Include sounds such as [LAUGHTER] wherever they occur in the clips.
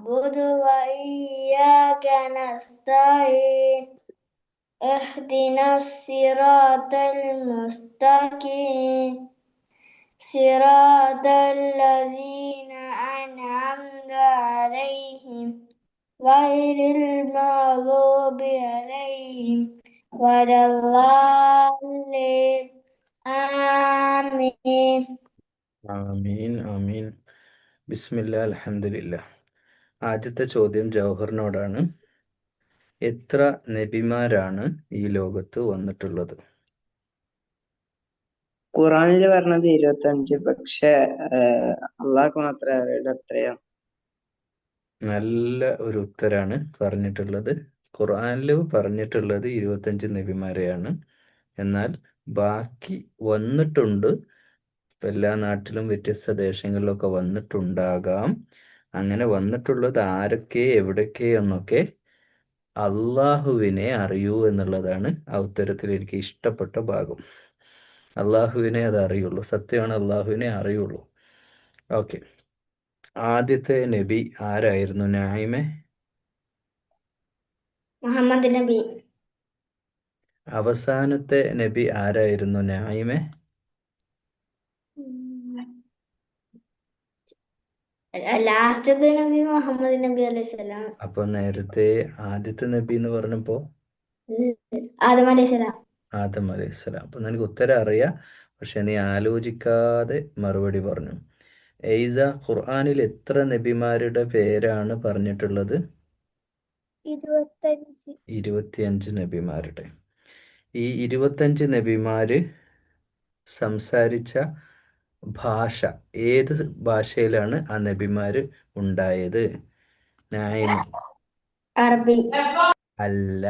نعبد وإياك نستعين اهدنا الصراط المستقيم. صراط الذين أنعمت عليهم غير المغضوب عليهم ولا الضالين. آمين. آمين آمين. بسم الله الحمد لله. ആദ്യത്തെ ചോദ്യം ജൗഹറിനോടാണ്. എത്ര നബിമാരാണ് ഈ ലോകത്ത് വന്നിട്ടുള്ളത്? ഖുറാനിൽ പറഞ്ഞത് ഇരുപത്തി അഞ്ച് പക്ഷെ അള്ളാഹ് മാത്രമേ നല്ല ഒരു ഉത്തരാണ് പറഞ്ഞിട്ടുള്ളത്. ഖുർആനിൽ പറഞ്ഞിട്ടുള്ളത് ഇരുപത്തഞ്ച് നബിമാരെയാണ്. എന്നാൽ ബാക്കി വന്നിട്ടുണ്ട്. എല്ലാ നാട്ടിലും വ്യത്യസ്ത ദേശങ്ങളിലൊക്കെ വന്നിട്ടുണ്ടാകാം. അങ്ങനെ വന്നിട്ടുള്ളത് ആരൊക്കെ എവിടൊക്കെ എന്നൊക്കെ അള്ളാഹുവിനെ അറിയൂ എന്നുള്ളതാണ് ആ ഉത്തരത്തിൽ എനിക്ക് ഇഷ്ടപ്പെട്ട ഭാഗം. അള്ളാഹുവിനെ അത് അറിയുള്ളൂ. സത്യമാണ് അള്ളാഹുവിനെ അറിയുള്ളൂ. ഓക്കെ. ആദ്യത്തെ നബി ആരായിരുന്നു? നായിമെ? മുഹമ്മദ് നബി. അവസാനത്തെ നബി ആരായിരുന്നു? നായിമെ? ലാസ്റ്റത്തെ നബി മുഹമ്മദ് നബി അലൈഹി സ്വലാം? അപ്പൊ നേരത്തെ ആദ്യത്തെ നബി എന്ന് പറഞ്ഞപ്പോ? ആദം അലൈഹി സ്വലാം. ആദം അലൈഹി സ്വലാം. അപ്പൊ നിനക്ക് ഉത്തരം അറിയാം. പക്ഷെ നീ ആലോചിക്കാതെ മറുപടി പറഞ്ഞു. എയ്സ ഖുർആനിൽ എത്ര നബിമാരുടെ പേരാണ് പറഞ്ഞിട്ടുള്ളത്? ഇരുപത്തിയഞ്ച് നബിമാരുടെ. ഈ ഇരുപത്തഞ്ച് നബിമാര് സംസാരിച്ച ഭാഷ. ഏത് ഭാഷയിലാണ് ആ നബിമാര് ഉണ്ടായത്? നായിമ അറബി. അല്ല.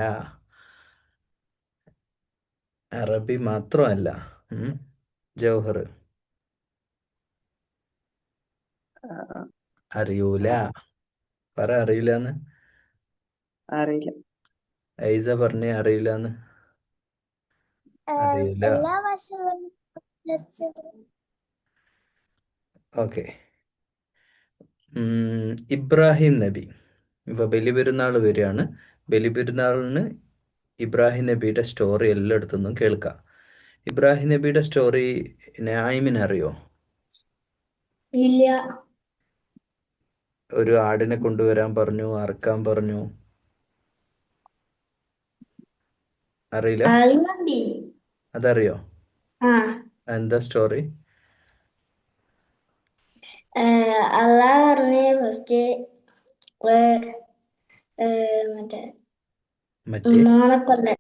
അറബി മാത്രമല്ല. ജൗഹർ. അറിയൂല. പറ അറിയില്ലാന്ന്. അറിയില്ല. ഐസ പറഞ്ഞ അറിയില്ലാന്ന്. അറിയില്ല ഓക്കെ. ഇബ്രാഹിം നബി. ഇപ്പൊ ബലിപെരുന്നാൾ വരികയാണ്. ബലിപെരുന്നാളിന് ഇബ്രാഹിം നബിയുടെ സ്റ്റോറി എല്ലായിടത്തുനിന്നും കേൾക്കാം. ഇബ്രാഹിം നബിയുടെ സ്റ്റോറി നായിമിന് അറിയോ? ഇല്ല. ഒരു ആടിനെ കൊണ്ടുവരാൻ പറഞ്ഞു അറക്കാൻ പറഞ്ഞു. അറിയില്ല? അതറിയോ? എന്താ സ്റ്റോറി അള്ളാഹ് പറഞ്ഞ ഫസ്റ്റ് മറ്റേ മറ്റേ മോനെ കൊല്ല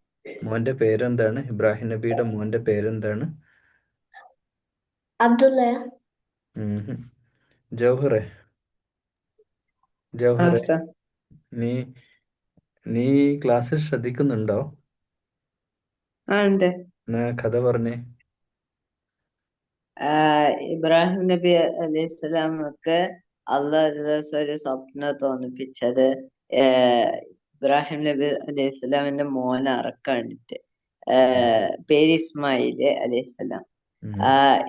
മോന്റെ പേരെന്താണ് ഇബ്രാഹിം നബിയുടെ മോന്റെ പേരെന്താണ് അബ്ദുള്ള ഉം. ജൗഹറെ. ജൗഹറെ നീ നീ ക്ലാസ്സിൽ ശ്രദ്ധിക്കുന്നുണ്ടോ? ആ ഉണ്ട്. കഥ പറഞ്ഞേ. ഇബ്രാഹിം നബി അലൈഹിസ്സലാമക്ക് അള്ളാഹ് ഒരു ദിവസം ഒരു സ്വപ്നം തോന്നിപ്പിച്ചത് ഇബ്രാഹിം നബി അലൈഹിസ്സലാമിന്റെ മോനെ മോൻ വേണ്ടിട്ട് പേര് ഇസ്മായിൽ അലൈഹി സ്വലാം.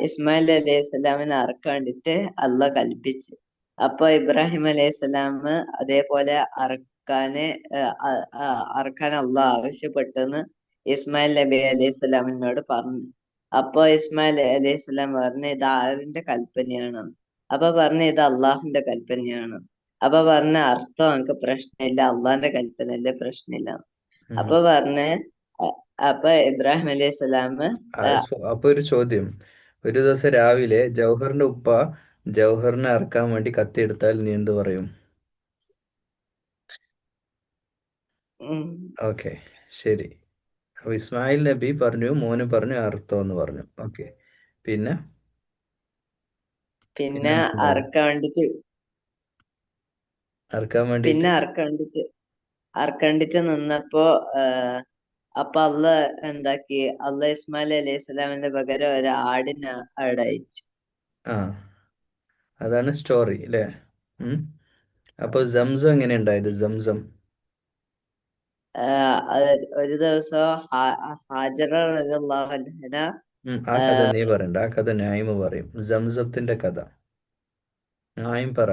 ഇസ്മായിൽ അലൈഹി സ്വലാമിനെ അറക്കാണ്ടിട്ട് അള്ളാഹ് കൽപ്പിച്ചു. അപ്പൊ ഇബ്രാഹിം അലൈഹി അലൈഹിസ്സലാം അതേപോലെ അറക്കാന് അറക്കാൻ അള്ളാഹ് ആവശ്യപ്പെട്ടെന്ന് ഇസ്മായിൽ നബി അലൈഹി സ്വലാമിനോട് പറഞ്ഞു. അപ്പൊ ഇസ്മായിൽ അലൈഹിസ്സലാം പറഞ്ഞു ഇത് ആരിന്റെ കൽപ്പനയാണ്? അപ്പൊ പറഞ്ഞു ഇത് അള്ളാഹുന്റെ കൽപ്പനയാണ്. അപ്പൊ പറഞ്ഞ അർത്ഥം നമുക്ക് പ്രശ്നമില്ല. അള്ളാഹിന്റെ കൽപ്പനയിലെ പ്രശ്നമില്ല. ഉം. അപ്പൊ പറഞ്ഞ അപ്പൊ ഇബ്രാഹിം അലൈഹി സ്വലാം അപ്പൊ ഒരു ചോദ്യം. ഒരു ദിവസം രാവിലെ ജൗഹറിന്റെ ഉപ്പ ജൗഹറിനെ അറക്കാൻ വേണ്ടി കത്തിയെടുത്താൽ നീ എന്ത് പറയും? ഓക്കെ ശരി. അപ്പൊ ഇസ്മായിൽ നബി പറഞ്ഞു മോന് പറഞ്ഞു അർത്ഥം എന്ന് പറഞ്ഞു. ഓക്കെ. പിന്നെ? പിന്നെ? അറക്കാൻ വേണ്ടിട്ട് അറക്കാൻ വേണ്ടി? പിന്നെ അറക്കാൻ വേണ്ടിട്ട് അറക്കണ്ടിട്ട് നിന്നപ്പോ അപ്പൊ അല്ല എന്താക്കി? അല്ല ഇസ്മായിൽ അലൈഹി സ്വലാമിന്റെ പകരം ഒരു ആടിനെ അവിടെ അയച്ചു. ആ. അതാണ് സ്റ്റോറി അല്ലേ അപ്പൊ സംസം എങ്ങനെ ഉണ്ടായത് സംസം. ഒരു ദിവസം ഹാജറ റളിയല്ലാഹു അൻഹ ആ കഥ നീ പറയണ്ട. ആ കഥ നായിമ പറയും. സംസത്തിന്റെ കഥ. ന്യായം പറ.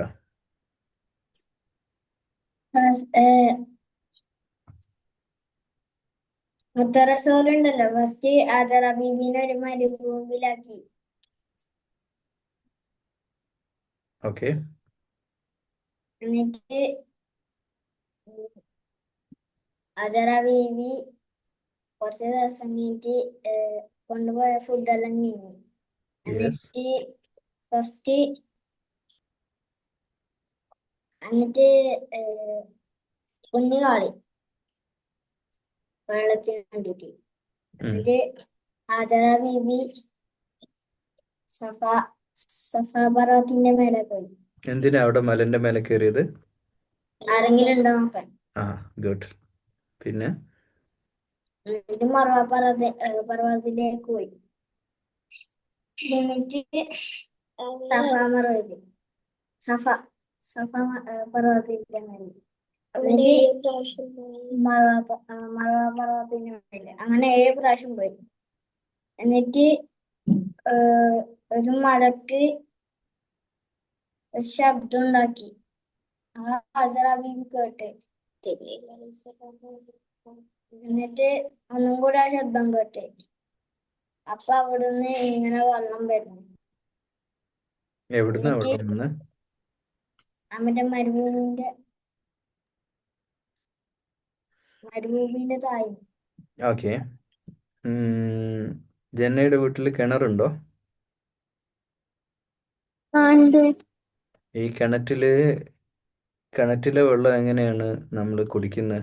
മുത്തറസോലുണ്ടല്ലോ ഫസ്റ്റ് ആദറ ബീബീനെ ഒരു മരുഭൂമിയിലാക്കി. ഓക്കെ. എന്നിട്ട് ആദറ ബീബി കുറച്ച് ദിവസം കഴിഞ്ഞിട്ട് കൊണ്ടുപോയ ഫുഡെല്ലാം നീങ്ങി. യെസ് എന്നിട്ട് ഫസ്റ്റ് എന്നിട്ട് കുഞ്ഞു കാളി വെള്ളത്തിന് വേണ്ടിട്ട് എന്നിട്ട് ആചാര ബീബി സഫ സഫ പർവതത്തിന്റെ മേലെ പോയി. എന്തിനാ അവിടെ മലന്റെ മേലെ കയറിയത് ആരെങ്കിലും ഉണ്ടോ നോക്കാൻ. ആ ഗുഡ് പിന്നെ? പർവതത്തിലേക്ക് പോയി. എന്നിട്ട് സഫ സഫ പർവതത്തിന്റെ മേലെ മേലെ അങ്ങനെ ഏഴ് പ്രാവശ്യം പോയി. എന്നിട്ട് ഒരു മലക്ക് ശബ്ദം ഉണ്ടാക്കി. ആ ഹസറ ബീവി കേട്ട്. എന്നിട്ട് ഒന്നും കൂടെ ആ ശബ്ദം കേട്ടെ. അപ്പൊ അവിടുന്ന് ഇങ്ങനെ വെള്ളം വരുന്നു. എവിടുന്നാ മറ്റേ മരുഭൂമിന്റെ മരുഭൂമിന്റെ താഴെ. ഓക്കെ. ജന്നയുടെ വീട്ടിൽ കിണറുണ്ടോ? ഈ കിണറ്റിൽ കിണറ്റിലെ വെള്ളം എങ്ങനെയാണ് നമ്മൾ കുടിക്കുന്നത്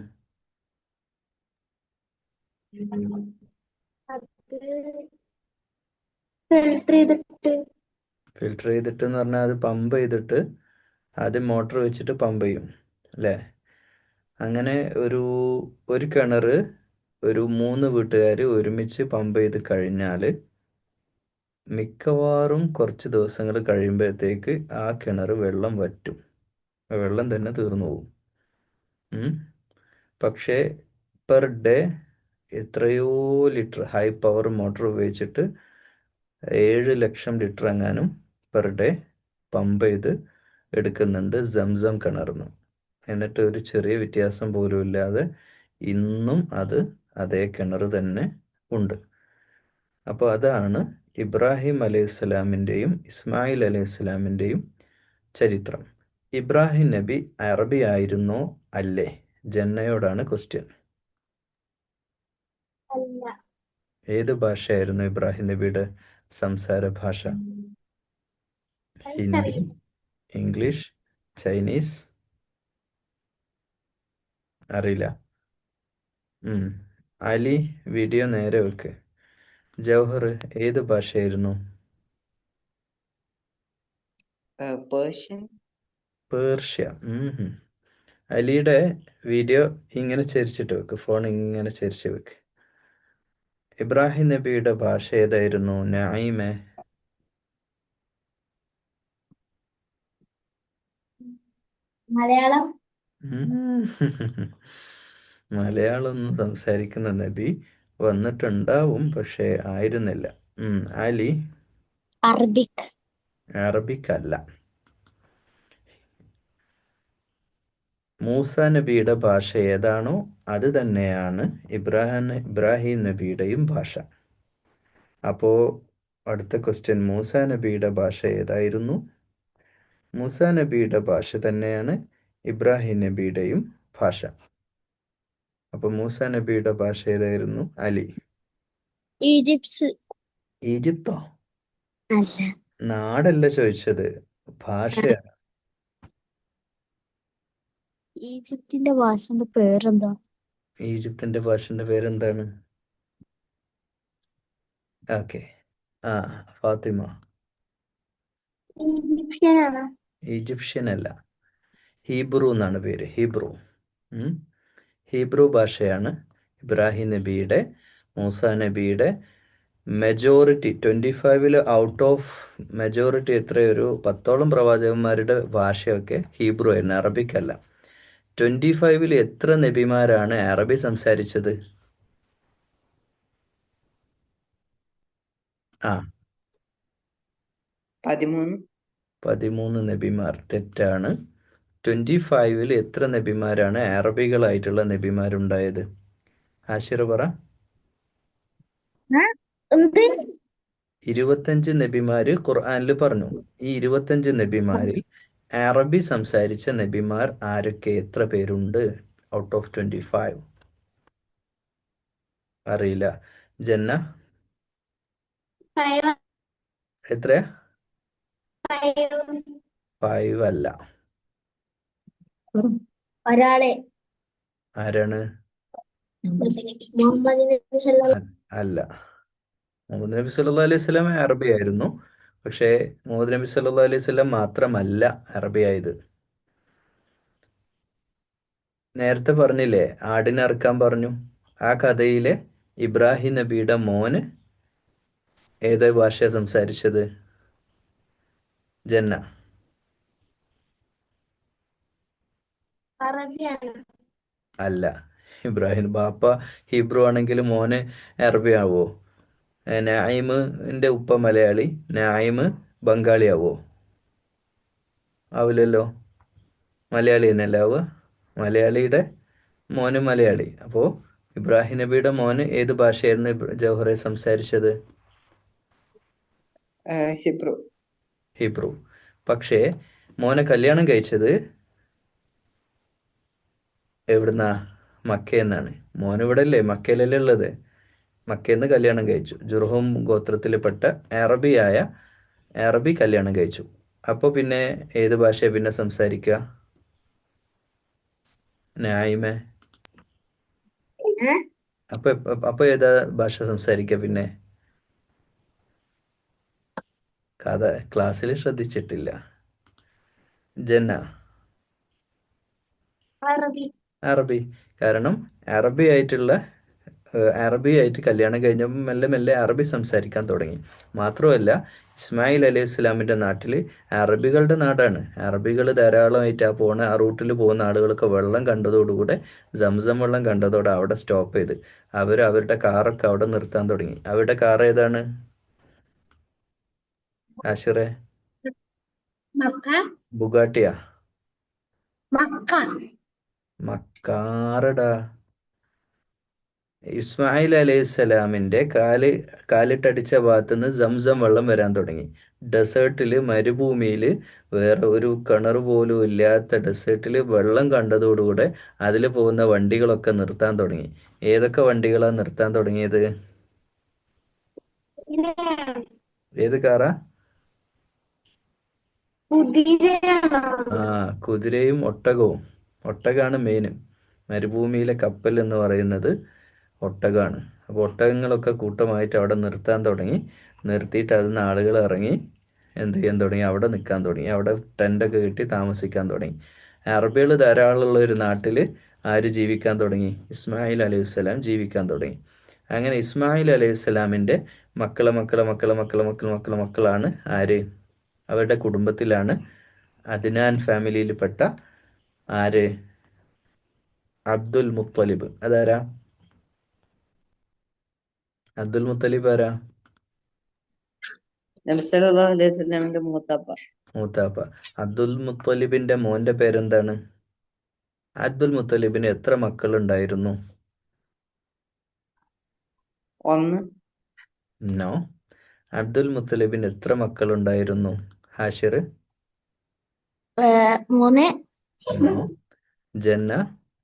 ഫിൽട്ടർ ചെയ്തിട്ട് ഫിൽട്ടർ ചെയ്തിട്ട് എന്ന് പറഞ്ഞാൽ അത് പമ്പ് ചെയ്തിട്ട് ആദ്യം മോട്ടർ വെച്ചിട്ട് പമ്പ് ചെയ്യും അല്ലേ അങ്ങനെ ഒരു ഒരു കിണർ ഒരു മൂന്ന് വീട്ടുകാർ ഒരുമിച്ച് പമ്പ് ചെയ്ത് കഴിഞ്ഞാൽ മിക്കവാറും കുറച്ച് ദിവസങ്ങൾ കഴിയുമ്പോഴത്തേക്ക് ആ കിണർ വെള്ളം വറ്റും. വെള്ളം തന്നെ തീർന്നു പോകും. പക്ഷേ പെർ ഡേ എത്രയോ ലിറ്റർ ഹൈ പവർ മോട്ടോർ ഉപയോഗിച്ചിട്ട് ഏഴ് ലക്ഷം ലിറ്റർ എങ്ങാനും പെർ ഡേ പമ്പ് ചെയ്ത് എടുക്കുന്നുണ്ട് സംസം കിണർന്ന് എന്നിട്ട് ഒരു ചെറിയ വ്യത്യാസം പോലും ഇല്ലാതെ ഇന്നും അത് അതേ കിണർ തന്നെ ഉണ്ട്. അപ്പോൾ അതാണ് ഇബ്രാഹിം അലൈഹി സ്വലാമിന്റെയും ഇസ്മായിൽ അലൈഹി സ്വലാമിന്റെയും ചരിത്രം. ഇബ്രാഹിം നബി അറബി ആയിരുന്നോ അല്ലേ? ജന്നയോടാണ് ക്വസ്റ്റ്യൻ ഏത് ഭാഷയായിരുന്നു ഇബ്രാഹിം നബിയുടെ സംസാര ഭാഷ ഹിന്ദി ഇംഗ്ലീഷ് ചൈനീസ്? അറിയില്ല. ഉം. അലി വീഡിയോ നേരെ വെക്ക്. ജവഹർ ഏത് ഭാഷയായിരുന്നു? പേർഷ്യൻ? പേർഷ്യ. അലിയുടെ വീഡിയോ ഇങ്ങനെ ചരിച്ചിട്ട് വെക്ക്. ഫോൺ ഇങ്ങനെ ചരിച്ച് വെക്ക്. ഇബ്രാഹിം നബിയുടെ ഭാഷ ഏതായിരുന്നു? നായിമേ മലയാളം. [LAUGHS] മലയാളം ഒന്നും സംസാരിക്കുന്ന നബി വന്നിട്ടുണ്ടാവും പക്ഷേ ആയിരുന്നില്ല. ഉം. അലി? അറബിക്. അറബിക് അല്ല. മൂസ നബിയുടെ ഭാഷ ഏതാണോ അത് തന്നെയാണ് ഇബ്രാഹിം ഇബ്രാഹിം നബിയുടെയും ഭാഷ. അപ്പോ അടുത്ത ക്വസ്റ്റ്യൻ മൂസ നബിയുടെ ഭാഷ ഏതായിരുന്നു? മൂസ നബിയുടെ ഭാഷ തന്നെയാണ് ഇബ്രാഹിം നബിയുടെയും ഭാഷ. അപ്പൊ മൂസ നബിയുടെ ഭാഷ ഏതായിരുന്നു? അലി. ഈജിപ്ത്. ഈജിപ്തോ? നാടല്ല ചോദിച്ചത്. ഭാഷയാണ് ഈജിപ്തിന്റെ ഭാഷന്റെ പേരെന്താ? ഈജിപ്തിന്റെ ഭാഷന്റെ പേരെന്താണ്? ഓക്കെ. ആ ഫാത്തിമ. ഈജിപ്ഷ്യൻ അല്ല ഹീബ്രു എന്നാണ് പേര്. ഹീബ്രു. ഹീബ്രു ഭാഷയാണ് ഇബ്രാഹിം നബിയുടെ മൂസ നബിയുടെ മെജോറിറ്റി ട്വന്റി ഫൈവിൽ ഔട്ട് ഓഫ് മെജോറിറ്റി എത്രയൊരു പത്തോളം പ്രവാചകന്മാരുടെ ഭാഷയൊക്കെ ഹീബ്രു ആയിരുന്നു അറബിക് അല്ല ട്വന്റി ഫൈവിൽ എത്ര നബിമാരാണ് അറബി സംസാരിച്ചത്? ആ. പതിമൂന്ന്. പതിമൂന്ന് നബിമാർ തെറ്റാണ്. ട്വന്റി ഫൈവിൽ എത്ര നബിമാരാണ് അറബികളായിട്ടുള്ള നബിമാരുണ്ടായത്? ആശിർ പറ. ഇരുപത്തഞ്ച് നബിമാര് ഖുർആനിൽ പറഞ്ഞു. ഈ ഇരുപത്തഞ്ച് നബിമാരിൽ അറബി സംസാരിച്ച നബിമാർ ആരൊക്കെ? എത്ര പേരുണ്ട്? ഔട്ട് ഓഫ് ട്വന്റി ഫൈവ് അറിയില്ല. ജന്ന? ഫൈവ്. എത്രയാ? ഫൈവ്. അല്ല. ഒരാളെ. ആരാണ്? അല്ല. മുഹമ്മദ് നബി സല്ലല്ലാഹു അലൈഹി വസല്ലം അറബി ആയിരുന്നു പക്ഷേ മുഹമ്മദ് നബി സല്ലാ അലൈഹി സ്വല്ലം മാത്രമല്ല അറബി ആയത് നേരത്തെ പറഞ്ഞില്ലേ ആടിനെ അറുക്കാൻ പറഞ്ഞു. ആ കഥയിലെ ഇബ്രാഹിം നബിയുടെ മോന് ഏത് ഭാഷ സംസാരിച്ചത്? ജന്ന. അല്ല ഇബ്രാഹിം ബാപ്പ ഹീബ്രു ആണെങ്കിൽ മോന് അറബി ആവോ നായിമിന്റെ ഉപ്പ മലയാളി നായിമ് ബംഗാളി ആവോ ആവില്ലല്ലോ. മലയാളി തന്നെയല്ലേ ആവുക? മലയാളിയുടെ മോന് മലയാളി. അപ്പോൾ ഇബ്രാഹിം നബിയുടെ മോന് ഏത് ഭാഷയായിരുന്നു ജവഹറെ ജൗഹറെ സംസാരിച്ചത്? ഹിബ്രു. ഹിബ്രു. പക്ഷേ മോനെ കല്യാണം കഴിച്ചത് എവിടുന്നാ? മക്കയെന്നാണ് എന്നാണ് ഇവിടെ അല്ലേ മക്കയിലല്ലേ ഉള്ളത്? മക്കയെന്ന് കല്യാണം കഴിച്ചു. ജുർഹും ഗോത്രത്തിൽപ്പെട്ട അറബിയായ അറബി കല്യാണം കഴിച്ചു. അപ്പോൾ പിന്നെ ഏത് ഭാഷയെ പിന്നെ സംസാരിക്കുക? ന്യായമേ? അപ്പൊ അപ്പൊ ഏതാ ഭാഷ സംസാരിക്കുക പിന്നെ? കഥ ക്ലാസ്സിൽ ശ്രദ്ധിച്ചിട്ടില്ല. ജന്ന. അറബി. കാരണം അറബി ആയിട്ടുള്ള അറബി ആയിട്ട് കല്യാണം കഴിഞ്ഞപ്പോൾ മെല്ലെ മെല്ലെ അറബി സംസാരിക്കാൻ തുടങ്ങി. മാത്രമല്ല ഇസ്മായിൽ അലൈഹി ഇസ്ലാമിന്റെ നാട്ടിൽ അറബികളുടെ നാടാണ്. അറബികൾ ധാരാളമായിട്ട് ആ പോണ ആ റൂട്ടിൽ പോകുന്ന ആളുകളൊക്കെ വെള്ളം കണ്ടതോടുകൂടെ സംസം വെള്ളം കണ്ടതോടെ അവിടെ സ്റ്റോപ്പ് ചെയ്ത് അവർ അവരുടെ കാറൊക്കെ അവിടെ നിർത്താൻ തുടങ്ങി. അവരുടെ കാർ ഏതാണ്? ആഷിറെ? ബുഗാട്ടിയാ? മക്ക. മക്കാറടാ. ഇസ്മായിൽ അലൈഹിസ്സലാമിന്റെ കാൽ കാലിട്ടടിച്ച ഭാഗത്ത് നിന്ന് സംസം വെള്ളം വരാൻ തുടങ്ങി. ഡെസേർട്ടിൽ മരുഭൂമിയിൽ വേറെ ഒരു കിണർ പോലും ഇല്ലാത്ത ഡെസേർട്ടിൽ വെള്ളം കണ്ടതോടുകൂടെ അതിൽ പോകുന്ന വണ്ടികളൊക്കെ നിർത്താൻ തുടങ്ങി. ഏതൊക്കെ വണ്ടികളാണ് നിർത്താൻ തുടങ്ങിയത്? ഏത് കാറാ? ആ കുതിരയും ഒട്ടകവും. ഒട്ടകാണ് മെയിൻ മരുഭൂമിയിലെ കപ്പൽ എന്ന് പറയുന്നത് ഒട്ടകമാണ്. അപ്പോൾ ഒട്ടകങ്ങളൊക്കെ കൂട്ടമായിട്ട് അവിടെ നിർത്താൻ തുടങ്ങി. നിർത്തിയിട്ട് അതിൽ നിന്ന് ആളുകൾ ഇറങ്ങി എന്ത് ചെയ്യാൻ തുടങ്ങി? അവിടെ നിൽക്കാൻ തുടങ്ങി. അവിടെ ടെന്റൊക്കെ കെട്ടി താമസിക്കാൻ തുടങ്ങി. അറബികൾ ധാരാളമുള്ള ഒരു നാട്ടിൽ ആര് ജീവിക്കാൻ തുടങ്ങി? ഇസ്മായിൽ അലൈഹിസ്സലാം ജീവിക്കാൻ തുടങ്ങി. അങ്ങനെ ഇസ്മായിൽ അലൈഹിസ്സലാമിന്റെ മക്കളെ മക്കളെ മക്കളെ മക്കളെ മക്കളെ മക്കളെ മക്കളാണ് ആര്? അവരുടെ കുടുംബത്തിലാണ് അദ്നാൻ ഫാമിലിയിൽപ്പെട്ട ആര്? അബ്ദുൽ മുത്തലിബ്. അതാരാ? അബ്ദുൽ മുത്തലിബ് ആരാ? മൂത്താപ്പ. അബ്ദുൽ മുത്തലിബിന്റെ മോന്റെ പേരെന്താണ്? അബ്ദുൽ മുത്തലിബിന് എത്ര മക്കൾ ഉണ്ടായിരുന്നു ഒന്ന്. നോ. അബ്ദുൽ മുത്തലിബിന് എത്ര മക്കൾ ഉണ്ടായിരുന്നു ഹാഷിർ മൂന്ന്. ജന്ന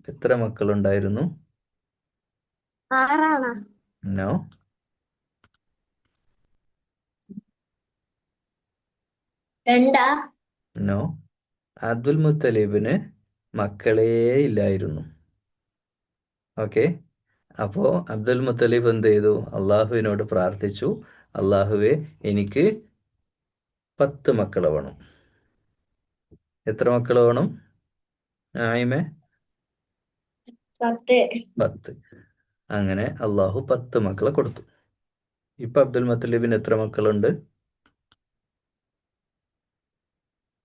എത്ര മക്കൾ ഉണ്ടായിരുന്നു ആറാണ്. നോ. രണ്ടാ നോ അബ്ദുൽ മുത്തലിബിന് മക്കളേ ഇല്ലായിരുന്നു. ഓക്കെ അപ്പോൾ അബ്ദുൽ മുത്തലിബ് എന്ത് ചെയ്തു? അള്ളാഹുവിനോട് പ്രാർത്ഥിച്ചു. അള്ളാഹുവെ എനിക്ക് പത്ത് മക്കൾ വേണം. എത്ര മക്കൾ വേണം? ആയിമേ? പത്ത്. പത്ത്. അങ്ങനെ അള്ളാഹു പത്ത് മക്കളെ കൊടുത്തു. ഇപ്പൊ അബ്ദുൽ മുത്തലിബിന് എത്ര മക്കളുണ്ട്?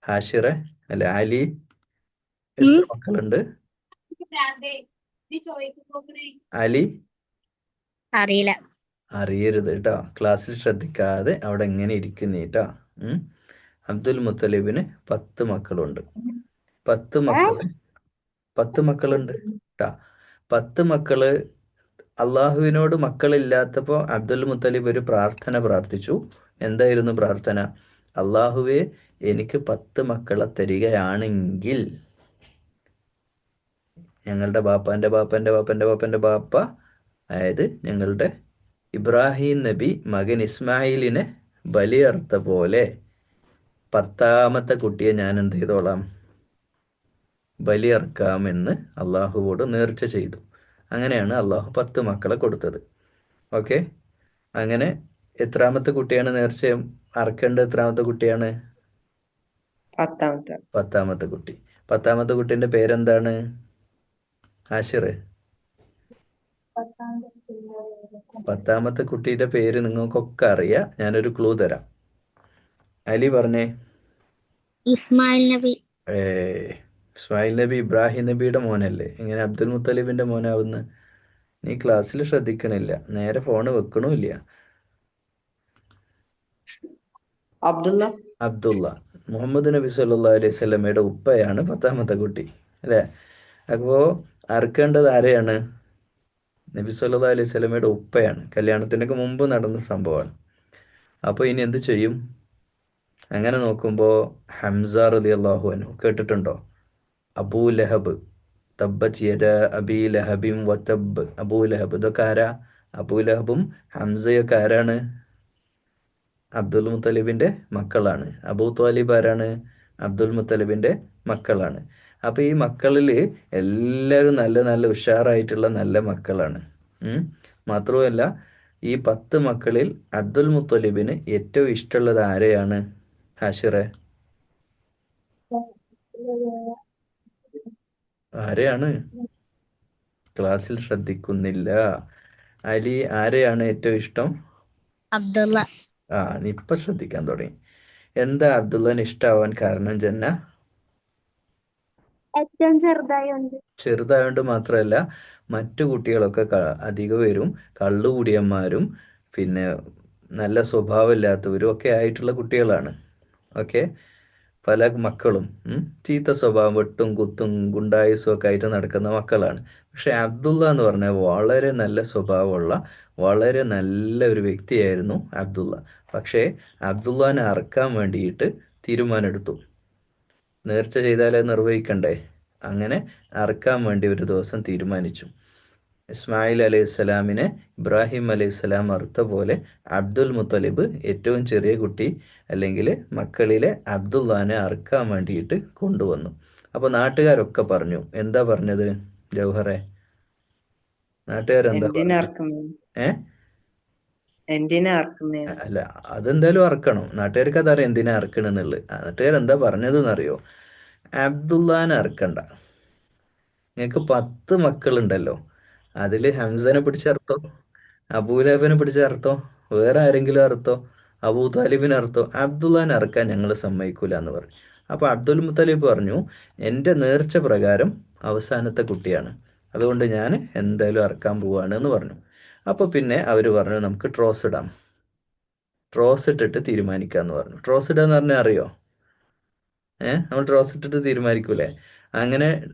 ഹാഷിറെ അല്ല? അലി എത്ര മക്കളുണ്ട്? അലി? അറിയില്ല. അറിയരുത് കേട്ടോ. ക്ലാസ്സിൽ ശ്രദ്ധിക്കാതെ അവിടെ എങ്ങനെ ഇരിക്കുന്നേ കേട്ടോ. അബ്ദുൽ മുത്തലിബിന് പത്ത് മക്കളുണ്ട്. പത്ത് മക്കൾ പത്ത് മക്കളുണ്ട് കേട്ടാ. പത്ത് മക്കൾ അള്ളാഹുവിനോട് മക്കളില്ലാത്തപ്പോൾ അബ്ദുൽ മുത്തലിബ് ഒരു പ്രാർത്ഥന പ്രാർത്ഥിച്ചു. എന്തായിരുന്നു പ്രാർത്ഥന? അള്ളാഹുവെ എനിക്ക് പത്ത് മക്കളെ തരികയാണെങ്കിൽ ഞങ്ങളുടെ ബാപ്പാന്റെ ബാപ്പാന്റെ ബാപ്പാന്റെ ബാപ്പാന്റെ ബാപ്പ അതായത് ഞങ്ങളുടെ ഇബ്രാഹിം നബി മകൻ ഇസ്മായിലിനെ ബലിയർത്ത പോലെ പത്താമത്തെ കുട്ടിയെ ഞാൻ എന്ത് ചെയ്തോളാം? ബലിയർക്കാമെന്ന് അള്ളാഹുവോട് നേർച്ച ചെയ്തു. അങ്ങനെയാണ് അള്ളാഹു പത്ത് മക്കളെ കൊടുത്തത്. ഓക്കെ? അങ്ങനെ എത്രാമത്തെ കുട്ടിയാണ് നേർച്ചയും? അറക്കേണ്ടത് എത്രാമത്തെ കുട്ടിയാണ്? പത്താമത്തെ. പത്താമത്തെ കുട്ടി. പത്താമത്തെ കുട്ടിന്റെ പേരെന്താണ്? ആഷിർ. പത്താമത്തെ കുട്ടിയുടെ പേര് നിങ്ങൾക്കൊക്കെ അറിയാം. ഞാനൊരു ക്ലൂ തരാം. അലി പറഞ്ഞേ. ഇസ്മായിൽ നബി. ഏ ഇസ്മായിൽ നബി ഇബ്രാഹിം നബിയുടെ മോനല്ലേ? ഇങ്ങനെ അബ്ദുൽ മുത്തലിബിന്റെ മോനാവുന്ന? നീ ക്ലാസ്സിൽ ശ്രദ്ധിക്കണില്ല. നേരെ ഫോണ് വെക്കണമില്ല. അബ്ദുള്ള. അബ്ദുള്ള. മുഹമ്മദ് നബി സല്ലാ അലൈഹി സ്വലമയുടെ ഉപ്പയാണ് പത്താമത്തെ കുട്ടി അല്ലേ? അപ്പോൾ അറുക്കേണ്ടത് ആരെയാണ്? നബി സല്ലാ അലൈഹി സ്വലമയുടെ ഉപ്പയാണ്. കല്യാണത്തിനൊക്കെ മുമ്പ് നടന്ന സംഭവമാണ്. അപ്പോൾ ഇനി എന്ത് ചെയ്യും? അങ്ങനെ നോക്കുമ്പോൾ ഹംസ റലി അള്ളാഹു അനു കേട്ടിട്ടുണ്ടോ? അബൂ ലഹബ് അബീ ലഹബിം വതബ് അബൂ ലഹബ് ഇതൊക്കെ ആരാ? അബൂ ലഹബും ഹംസയൊക്കെ ആരാണ്? അബ്ദുൽ മുത്തലിബിന്റെ മക്കളാണ്. അബൂ ത്വാലിബ് ആരാണ്? അബ്ദുൽ മുത്തലിബിന്റെ മക്കളാണ്. അപ്പൊ ഈ മക്കളിൽ എല്ലാവരും നല്ല നല്ല ഉഷാറായിട്ടുള്ള നല്ല മക്കളാണ്. മാത്രവുമല്ല ഈ പത്ത് മക്കളിൽ അബ്ദുൽ മുത്തലിബിന് ഏറ്റവും ഇഷ്ടമുള്ളത് ആരെയാണ്? ഹാഷിറെ. ആരെയാണ്? ക്ലാസ്സിൽ ശ്രദ്ധിക്കുന്നില്ല. അലി ആരെയാണ് ഏറ്റവും ഇഷ്ടം? അബ്ദുള്ള. ആ നീ ഇപ്പൊ ശ്രദ്ധിക്കാൻ തുടങ്ങി. എന്താ അബ്ദുള്ളന് ഇഷ്ടാവാൻ കാരണം ജന്ന? ഏറ്റവും ചെറുതായോണ്ട്. ചെറുതായോണ്ട് മാത്രമല്ല മറ്റു കുട്ടികളൊക്കെ അധിക പേരും കള്ളുകൂടിയന്മാരും പിന്നെ നല്ല സ്വഭാവമില്ലാത്തവരും ഒക്കെ ആയിട്ടുള്ള കുട്ടികളാണ്. ഓക്കെ? പല മക്കളും ചീത്ത സ്വഭാവം വെട്ടും കുത്തും ഗുണ്ടായുസും ഒക്കെ ആയിട്ട് നടക്കുന്ന മക്കളാണ്. പക്ഷെ അബ്ദുള്ള എന്ന് പറഞ്ഞാൽ വളരെ നല്ല സ്വഭാവമുള്ള വളരെ നല്ല ഒരു വ്യക്തിയായിരുന്നു അബ്ദുള്ള. പക്ഷേ അബ്ദുള്ളനെ അറക്കാൻ വേണ്ടിയിട്ട് തീരുമാനമെടുത്തു. നേർച്ച ചെയ്താലേ നിർവഹിക്കണ്ടേ? അങ്ങനെ അറക്കാൻ വേണ്ടി ഒരു ദിവസം തീരുമാനിച്ചു. ഇസ്മായിൽ അലൈഹി സ്വലാമിനെ ഇബ്രാഹിം അലൈഹി സ്വലാം അറുത്ത പോലെ അബ്ദുൽ മുത്തലിബ് ഏറ്റവും ചെറിയ കുട്ടി അല്ലെങ്കിൽ മക്കളിലെ അബ്ദുള്ളനെ അറുക്കാൻ വേണ്ടിയിട്ട് കൊണ്ടുവന്നു. അപ്പോൾ നാട്ടുകാരൊക്കെ പറഞ്ഞു എന്താ പറഞ്ഞത് ജൗഹറെ? നാട്ടുകാരെന്താ ഏ? അല്ല അതെന്തായാലും അറക്കണം. നാട്ടുകാർക്ക് അതറിയാം എന്തിനാ അറക്കണെന്നുള്ളത്. നാട്ടുകാർ എന്താ പറഞ്ഞതെന്നറിയോ? അബ്ദുല്ലാനെ അറക്കണ്ട. നിങ്ങൾക്ക് പത്ത് മക്കളുണ്ടല്ലോ. അതിൽ ഹംസനെ പിടിച്ചർത്തോ അബൂലഹബിനെ പിടിച്ചർത്തോ വേറെ ആരെങ്കിലും അർത്തോ അബൂ താലിബിനെ അർത്തോ അബ്ദുല്ലാനെ അറക്കാൻ ഞങ്ങൾ സമ്മതിക്കൂല എന്ന് പറഞ്ഞു. അപ്പോൾ അബ്ദുൽ മുത്തലിബ് പറഞ്ഞു എന്റെ നേർച്ച പ്രകാരം അവസാനത്തെ കുട്ടിയാണ്. അതുകൊണ്ട് ഞാൻ എന്തായാലും അറക്കാൻ പോവാണ് എന്ന് പറഞ്ഞു. അപ്പോൾ പിന്നെ അവർ പറഞ്ഞു നമുക്ക് ട്രോസ് ഇടാം. ട്രോസ് ഇട്ടിട്ട് തീരുമാനിക്കാന്ന് പറഞ്ഞു. ട്രോസ് ഇടുക എന്ന് പറഞ്ഞാൽ അറിയോ? ഏ? നമ്മൾ ട്രോസ് ഇട്ടിട്ട് തീരുമാനിക്കൂലേ? അങ്ങനെ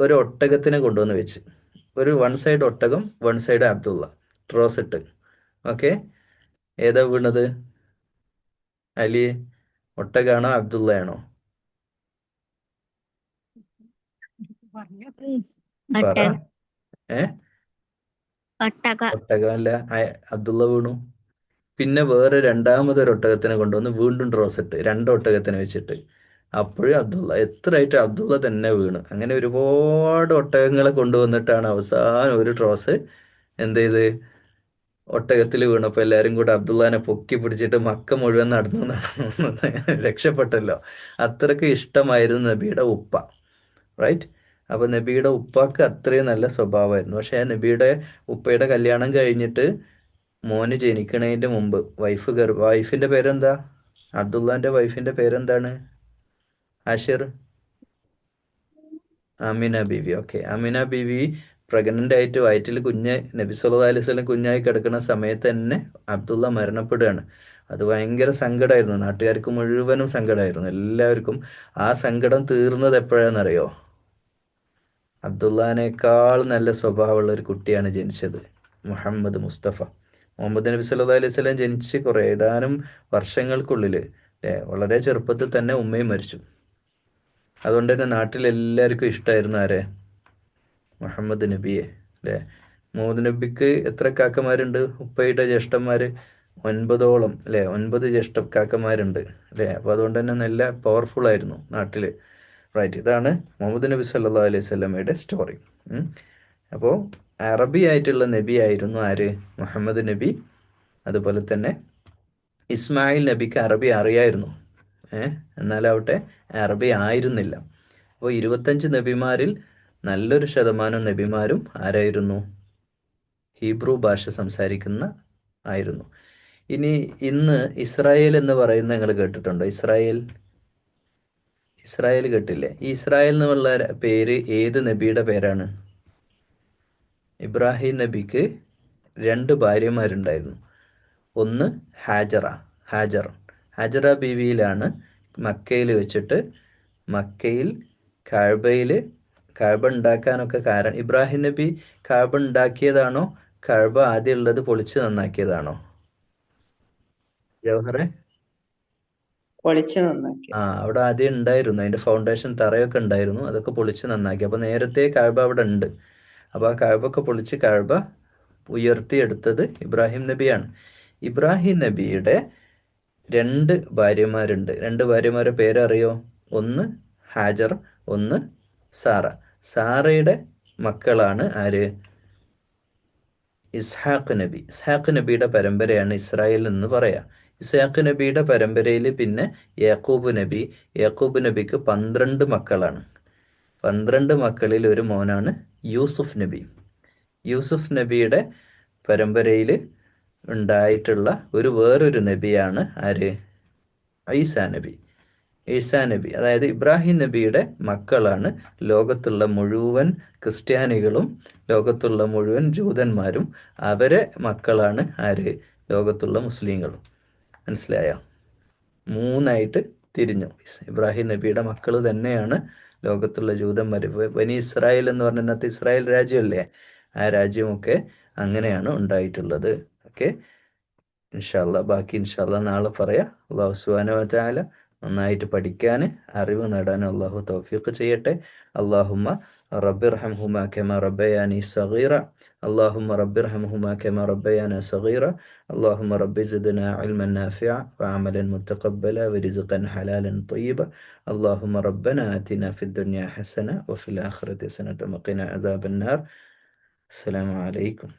ഒരു ഒട്ടകത്തിനെ കൊണ്ടുവന്ന് വെച്ച്. ഒരു വൺ സൈഡ് ഒട്ടകം വൺ സൈഡ് അബ്ദുള്ള. ട്രോസ് ഇട്ട്. ഓക്കെ? ഏതാ വീണത്? അലി? ഒട്ടകാണോ അബ്ദുള്ളയാണോ? പറ. ഏ? ഒട്ടക. ഒട്ടകമല്ല അയ- അബ്ദുള്ള വീണു. പിന്നെ വേറെ രണ്ടാമതൊരു ഒട്ടകത്തിനെ കൊണ്ടുവന്ന് വീണ്ടും ഡ്രോസ് ഇട്ട് രണ്ട് ഒട്ടകത്തിനെ വെച്ചിട്ട്. അപ്പോഴും അബ്ദുള്ള എത്രയായിട്ട് അബ്ദുള്ള തന്നെ വീണു. അങ്ങനെ ഒരുപാട് ഒട്ടകങ്ങളെ കൊണ്ടുവന്നിട്ടാണ് അവസാനം ഒരു ട്രോസ് എന്ത് ചെയ്ത് ഒട്ടകത്തിൽ വീണപ്പോൾ എല്ലാവരും കൂടെ അബ്ദുള്ളനെ പൊക്കി പിടിച്ചിട്ട് മക്ക മുഴുവൻ നടന്നു നടന്നു [LAUGHS] രക്ഷപ്പെട്ടല്ലോ. അത്രയ്ക്ക് ഇഷ്ടമായിരുന്നു നബിയുടെ ഉപ്പ. റൈറ്റ്? അപ്പോൾ നബിയുടെ ഉപ്പാക്ക് അത്രയും നല്ല സ്വഭാവമായിരുന്നു. പക്ഷേ നബിയുടെ ഉപ്പയുടെ കല്യാണം കഴിഞ്ഞിട്ട് മോന് ജനിക്കണതിന്റെ മുമ്പ് വൈഫ് ഗർഭ വൈഫിന്റെ പേരെന്താ? അബ്ദുള്ളാന്റെ വൈഫിന്റെ പേരെന്താണ്? ആഷിർ? അമിന ബീവി. ഓക്കെ. അമിന ബീവി പ്രഗ്നന്റ് ആയിട്ട് വയറ്റിൽ കുഞ്ഞ് നബി സല്ലാ അലൈഹി സ്വലം കുഞ്ഞായി കിടക്കുന്ന സമയത്ത് തന്നെ അബ്ദുള്ള മരണപ്പെടുകയാണ്. അത് ഭയങ്കര സങ്കടമായിരുന്നു നാട്ടുകാർക്ക് മുഴുവനും സങ്കടമായിരുന്നു എല്ലാവർക്കും ആ സങ്കടം തീർന്നത് എപ്പോഴാണെന്നറിയോ? അബ്ദുള്ളാനേക്കാൾ നല്ല സ്വഭാവമുള്ള ഒരു കുട്ടിയാണ് ജനിച്ചത് മുഹമ്മദ് മുസ്തഫ. മുഹമ്മദ് നബി സല്ലാ അലൈഹി സ്വലം ജനിച്ച് കുറേ ഏതാനും വർഷങ്ങൾക്കുള്ളിൽ വളരെ ചെറുപ്പത്തിൽ തന്നെ ഉമ്മയും മരിച്ചു. അതുകൊണ്ട് തന്നെ നാട്ടിലെല്ലാവർക്കും ഇഷ്ടമായിരുന്നു ആരെ? മുഹമ്മദ് നബിയെ അല്ലേ മുഹമ്മദ് നബിക്ക് എത്ര കാക്കമാരുണ്ട് ഉപ്പയുടെ ജ്യേഷ്ഠന്മാർ ഒൻപതോളം അല്ലേ ഒൻപത് ജ്യേഷ്ഠ കാക്കമാരുണ്ട് അല്ലേ അപ്പോൾ അതുകൊണ്ട് തന്നെ നല്ല പവർഫുൾ ആയിരുന്നു നാട്ടിൽ റൈറ്റ് ഇതാണ് മുഹമ്മദ് നബി സല്ലാ അലൈഹി സ്വലമയുടെ സ്റ്റോറി അപ്പോൾ അറബി ആയിട്ടുള്ള നബി ആയിരുന്നു ആര്? മുഹമ്മദ് നബി. അതുപോലെ തന്നെ ഇസ്മായിൽ നബിക്ക് അറബി അറിയായിരുന്നു. ഏഹ് എന്നാലാവട്ടെ അറബി ആയിരുന്നില്ല. അപ്പോൾ ഇരുപത്തഞ്ച് നബിമാരിൽ നല്ലൊരു ശതമാനം നബിമാരും ആരായിരുന്നു? ഹീബ്രു ഭാഷ സംസാരിക്കുന്ന ആയിരുന്നു. ഇനി ഇന്ന് ഇസ്രായേൽ എന്ന് പറയുന്ന നിങ്ങൾ കേട്ടിട്ടുണ്ടോ? ഇസ്രായേൽ ഇസ്രായേൽ കേട്ടില്ലേ? ഇസ്രായേൽ എന്നുള്ള പേര് ഏത് നബിയുടെ പേരാണ്? ഇബ്രാഹിം നബിക്ക് രണ്ട് ഭാര്യമാരുണ്ടായിരുന്നു. ഒന്ന് ഹാജറ ഹാജർ. ഹാജറ ബീവിയിലാണ് മക്കയിൽ വെച്ചിട്ട് മക്കയിൽ കാഴ്ബയിൽ കാഴ്ബ ഉണ്ടാക്കാനൊക്കെ കാരണം ഇബ്രാഹിം നബി കാഴ്ബ ഉണ്ടാക്കിയതാണോ? കാഴ്ബ ആദ്യം ഉള്ളത് പൊളിച്ച് നന്നാക്കിയതാണോ? ജവഹറെ? പൊളിച്ചു നന്നാക്കി. ആ അവിടെ ആദ്യം ഉണ്ടായിരുന്നു. അതിന്റെ ഫൗണ്ടേഷൻ തറയൊക്കെ ഉണ്ടായിരുന്നു. അതൊക്കെ പൊളിച്ച് നന്നാക്കി. അപ്പൊ നേരത്തെ കാഴ്ബ അവിടെ ഉണ്ട്. അപ്പൊ ആ കഴിവൊക്കെ പൊളിച്ച് കാഴ്ബ ഉയർത്തിയെടുത്തത് ഇബ്രാഹിം നബിയാണ്. ഇബ്രാഹിം നബിയുടെ രണ്ട് ഭാര്യമാരുണ്ട്. രണ്ട് ഭാര്യമാരുടെ പേരറിയോ? ഒന്ന് ഹാജർ ഒന്ന് സാറ. സാറയുടെ മക്കളാണ് ആര്? ഇസ്ഹാഖ് നബി. ഇസ്ഹാഖ് നബിയുടെ പരമ്പരയാണ് ഇസ്രായേൽ എന്ന് പറയാം. ഇസ്ഹാഖ് നബിയുടെ പരമ്പരയിൽ പിന്നെ യാക്കൂബ് നബി. യാക്കൂബ് നബിക്ക് പന്ത്രണ്ട് മക്കളാണ്. പന്ത്രണ്ട് മക്കളിൽ ഒരു മോനാണ് യൂസുഫ് നബി. യൂസുഫ് നബിയുടെ പരമ്പരയിൽ ഉണ്ടായിട്ടുള്ള ഒരു വേറൊരു നബിയാണ് ആര്? ഈസാ നബി. ഈസാ നബി. അതായത് ഇബ്രാഹിം നബിയുടെ മക്കളാണ് ലോകത്തുള്ള മുഴുവൻ ക്രിസ്ത്യാനികളും ലോകത്തുള്ള മുഴുവൻ ജൂതന്മാരും. അവരെ മക്കളാണ് ആര്? ലോകത്തുള്ള മുസ്ലിങ്ങളും. മനസ്സിലായോ? മൂന്നായിട്ട് തിരിഞ്ഞു. ഇബ്രാഹിം നബിയുടെ മക്കൾ തന്നെയാണ് ലോകത്തുള്ള ജൂതന്മാർ വനി ഇസ്രായേൽ എന്ന് പറഞ്ഞ ഇന്നത്തെ ഇസ്രായേൽ രാജ്യമല്ലേ? ആ രാജ്യമൊക്കെ അങ്ങനെയാണ് ഉണ്ടായിട്ടുള്ളത്. ഓക്കെ? ഇൻഷാല്ല ബാക്കി ഇൻഷാല്ല നാളെ പറയാം. അള്ളാഹു സുബാന വചാല നന്നായിട്ട് പഠിക്കാൻ അറിവ് നേടാൻ അള്ളാഹു തൗഫീഖ് ചെയ്യട്ടെ. അള്ളാഹുമ്മ റബ്ബിർഹംഹുമ കെമ റബ്ബയാനി സഗീറ. اللهم رب ارحمهما كما ربيانا صغيرا. اللهم رب زدنا علما نافعا وعملا متقبلا ورزقا حلالا طيبا. اللهم ربنا آتنا في الدنيا حسنة وفي الآخرة حسنة وقنا عذاب النار. السلام عليكم.